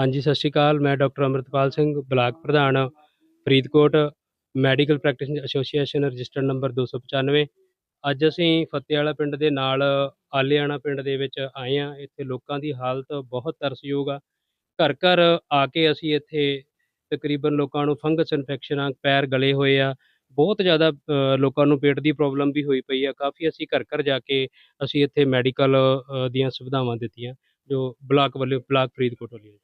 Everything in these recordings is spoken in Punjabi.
ਹਾਂਜੀ, ਸਤਿ ਸ਼੍ਰੀ ਅਕਾਲ। ਮੈਂ ਡਾਕਟਰ ਅਮਰਿਤਪਾਲ ਸਿੰਘ, ਬਲਾਕ ਪ੍ਰਧਾਨ, Faridkot medical practitioner association, registered number 295 ਅੱਜ ਅਸੀਂ ਫਤਿਆਲਾ ਪਿੰਡ ਦੇ ਨਾਲ ਆਲਿਆਣਾ ਪਿੰਡ ਦੇ ਵਿੱਚ ਆਏ ਹਾਂ। ਇੱਥੇ ਲੋਕਾਂ ਦੀ ਹਾਲਤ ਬਹੁਤ ਤਰਸਯੋਗ ਆ। ਘਰ ਘਰ ਆ ਕੇ ਅਸੀਂ ਇੱਥੇ ਤਕਰੀਬਨ ਲੋਕਾਂ ਨੂੰ ਫੰਗਸ, ਇਨਫੈਕਸ਼ਨਾਂ, ਪੈਰ ਗਲੇ ਹੋਏ ਆ। ਬਹੁਤ ਜ਼ਿਆਦਾ ਲੋਕਾਂ ਨੂੰ ਪੇਟ ਦੀ ਪ੍ਰੋਬਲਮ ਵੀ ਹੋਈ ਪਈ ਆ। ਕਾਫੀ ਅਸੀਂ ਘਰ ਘਰ ਜਾ ਕੇ ਅਸੀਂ ਇੱਥੇ ਮੈਡੀਕਲ ਦੀਆਂ ਸੁਵਿਧਾਵਾਂ ਦਿੱਤੀਆਂ, ਜੋ ਬਲਾਕ ਵੱਲੋਂ, ਬਲਾਕ ਫਰੀਦਕੋਟ ਵੱਲੋਂ।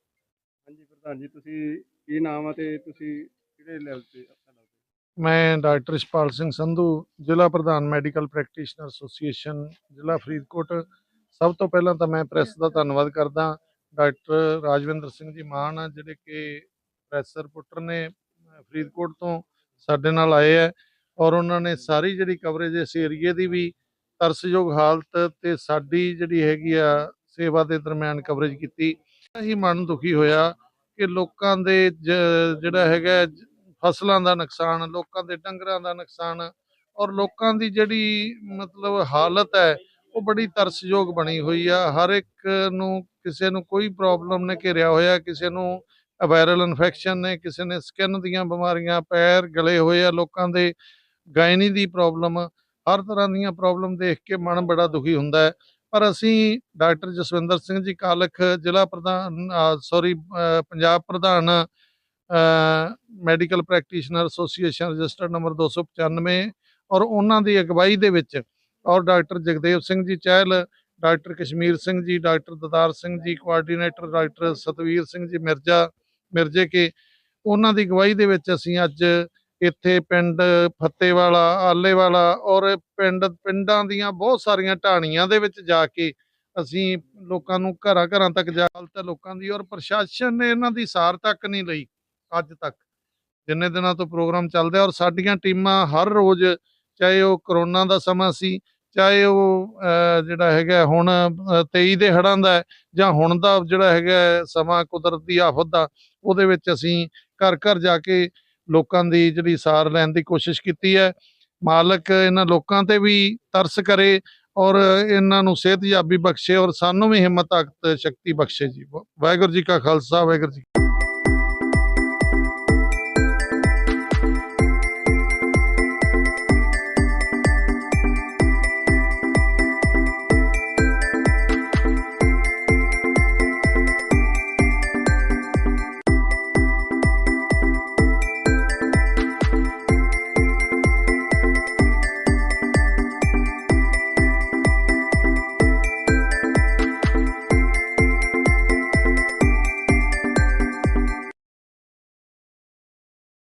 ਹਾਂਜੀ ਪ੍ਰਧਾਨ ਜੀ, ਤੁਸੀਂ ਕੀ ਨਾਮ ਆ ਤੇ ਤੁਸੀਂ ਕਿਹੜੇ ਲੈਵਲ ਤੇ ਆਪਣਾ ਲੱਗਦੇ ਮੈਂ ਡਾਕਟਰ ਇਸ਼ਪਾਲ ਸਿੰਘ ਸੰਧੂ, ਜ਼ਿਲ੍ਹਾ ਪ੍ਰਧਾਨ ਮੈਡੀਕਲ ਪ੍ਰੈਕਟੀਸ਼ਨਰ ਐਸੋਸੀਏਸ਼ਨ, ਜ਼ਿਲ੍ਹਾ ਫਰੀਦਕੋਟ। ਸਭ ਤੋਂ ਪਹਿਲਾਂ ਤਾਂ ਮੈਂ ਪ੍ਰੈਸ ਦਾ ਧੰਨਵਾਦ ਕਰਦਾ। ਡਾਕਟਰ ਰਾਜਵਿੰਦਰ ਸਿੰਘ ਜੀ ਮਾਨ ਆ, ਜਿਹੜੇ ਕਿ ਪ੍ਰੈਸ ਰਿਪੋਰਟਰ ਨੇ ਫਰੀਦਕੋਟ ਤੋਂ ਸਾਡੇ ਨਾਲ ਆਏ ਹੈ ਔਰ ਉਹਨਾਂ ਨੇ ਸਾਰੀ ਜਿਹੜੀ ਕਵਰੇਜ ਇਸ ਏਰੀਏ ਦੀ ਵੀ ਤਰਸਯੋਗ ਹਾਲਤ ਤੇ ਸਾਡੀ ਜਿਹੜੀ ਹੈਗੀ ਆ ਸੇਵਾ ਦੇ ਦਰਮਿਆਨ ਕਵਰੇਜ ਕੀਤੀ। ਹੀ ਮਨ ਦੁਖੀ ਹੋਇਆ ਕਿ ਲੋਕਾਂ ਦੇ ਜਿਹੜਾ ਹੈਗਾ ਫਸਲਾਂ ਦਾ ਨੁਕਸਾਨ, ਲੋਕਾਂ ਦੇ ਡੰਗਰਾਂ ਦਾ ਨੁਕਸਾਨ ਔਰ ਲੋਕਾਂ ਦੀ ਜਿਹੜੀ ਮਤਲਬ ਹਾਲਤ ਹੈ, ਉਹ ਬੜੀ ਤਰਸਯੋਗ ਬਣੀ ਹੋਈ ਆ। ਹਰ ਇੱਕ ਨੂੰ, ਕਿਸੇ ਨੂੰ ਕੋਈ ਪ੍ਰੋਬਲਮ ਨੇ ਘਿਰਿਆ ਹੋਇਆ, ਕਿਸੇ ਨੂੰ ਵਾਇਰਲ ਇਨਫੈਕਸ਼ਨ ਨੇ, ਕਿਸੇ ਨੇ ਸਕਿਨ ਦੀਆਂ ਬਿਮਾਰੀਆਂ, ਪੈਰ ਗਲੇ ਹੋਏ ਆ ਲੋਕਾਂ ਦੇ, ਗਾਇਨੀ ਦੀ ਪ੍ਰੋਬਲਮ ਹਰ ਤਰ੍ਹਾਂ ਦੀਆਂ ਪ੍ਰੋਬਲਮ ਦੇਖ ਕੇ ਮਨ ਬੜਾ ਦੁਖੀ ਹੁੰਦਾ ਹੈ। ਪਰ ਅਸੀਂ ਡਾਕਟਰ ਜਸਵਿੰਦਰ ਸਿੰਘ ਜੀ ਕਾਲਖ ਜ਼ਿਲ੍ਹਾ ਪ੍ਰਧਾਨ ਸੌਰੀ ਪੰਜਾਬ ਪ੍ਰਧਾਨ medical practitioner association registered number 295 ਔਰ ਉਹਨਾਂ ਦੀ ਅਗਵਾਈ ਦੇ ਵਿੱਚ ਔਰ ਡਾਕਟਰ ਜਗਦੇਵ ਸਿੰਘ ਜੀ ਚਹਿਲ, doctor Kashmir Singh ji, doctor Didar Singh ji coordinator doctor Satveer Singh ji Mirza, ਮਿਰਜ਼ੇ ਕੇ, ਉਹਨਾਂ ਦੀ ਅਗਵਾਈ ਦੇ ਵਿੱਚ ਅਸੀਂ ਅੱਜ ਇੱਥੇ ਪਿੰਡ ਫੱਤੇਵਾਲਾ ਆਲੇਵਾਲਾ ਔਰ ਪਿੰਡ ਪਿੰਡਾਂ ਦੀਆਂ ਬਹੁਤ ਸਾਰੀਆਂ ਢਾਣੀਆਂ ਦੇ ਵਿੱਚ ਜਾ ਕੇ ਅਸੀਂ ਲੋਕਾਂ ਨੂੰ ਘਰਾਂ ਘਰਾਂ ਤੱਕ ਜਾ ਹਾਲਤ ਹੈ ਲੋਕਾਂ ਦੀ ਔਰ ਪ੍ਰਸ਼ਾਸਨ ਨੇ ਇਹਨਾਂ ਦੀ ਸਾਰ ਤੱਕ ਨਹੀਂ ਲਈ ਅੱਜ ਤੱਕ। ਜਿੰਨੇ ਦਿਨਾਂ ਤੋਂ ਪ੍ਰੋਗਰਾਮ ਚੱਲਦਾ ਔਰ ਸਾਡੀਆਂ ਟੀਮਾਂ ਹਰ ਰੋਜ਼ ਚਾਹੇ ਉਹ ਕਰੋਨਾ ਦਾ ਸਮਾਂ ਸੀ ਚਾਹੇ ਉਹ ਅਹ, ਜਿਹੜਾ ਹੈਗਾ ਹੁਣ ਅਹ, 23 ਦੇ ਹੜ੍ਹਾਂ ਦਾ ਜਾਂ ਹੁਣ ਦਾ ਜਿਹੜਾ ਹੈਗਾ ਹੈ ਸਮਾਂ ਕੁਦਰਤੀ ਆਫਤ ਦਾ ਉਹਦੇ ਵਿੱਚ ਅਸੀਂ ਘਰ ਘਰ ਜਾ ਕੇ ਲੋਕਾਂ ਦੀ ਜਿਹੜੀ ਸਾਰ ਲੈਣ ਦੀ ਕੋਸ਼ਿਸ਼ ਕੀਤੀ ਹੈ। ਮਾਲਕ ਇਹਨਾਂ ਲੋਕਾਂ ਤੇ ਵੀ ਤਰਸ ਕਰੇ ਔਰ ਇਹਨਾਂ ਨੂੰ ਸਿਹਤਯਾਬੀ ਬਖਸ਼ੇ ਔਰ ਸਾਨੂੰ ਵੀ ਹਿੰਮਤ ਤਾਕਤ ਸ਼ਕਤੀ ਬਖਸ਼ੇ ਜੀ। ਵਾਹਿਗੁਰੂ ਜੀ ਕਾ ਖਾਲਸਾ, ਵਾਹਿਗੁਰੂ ਜੀ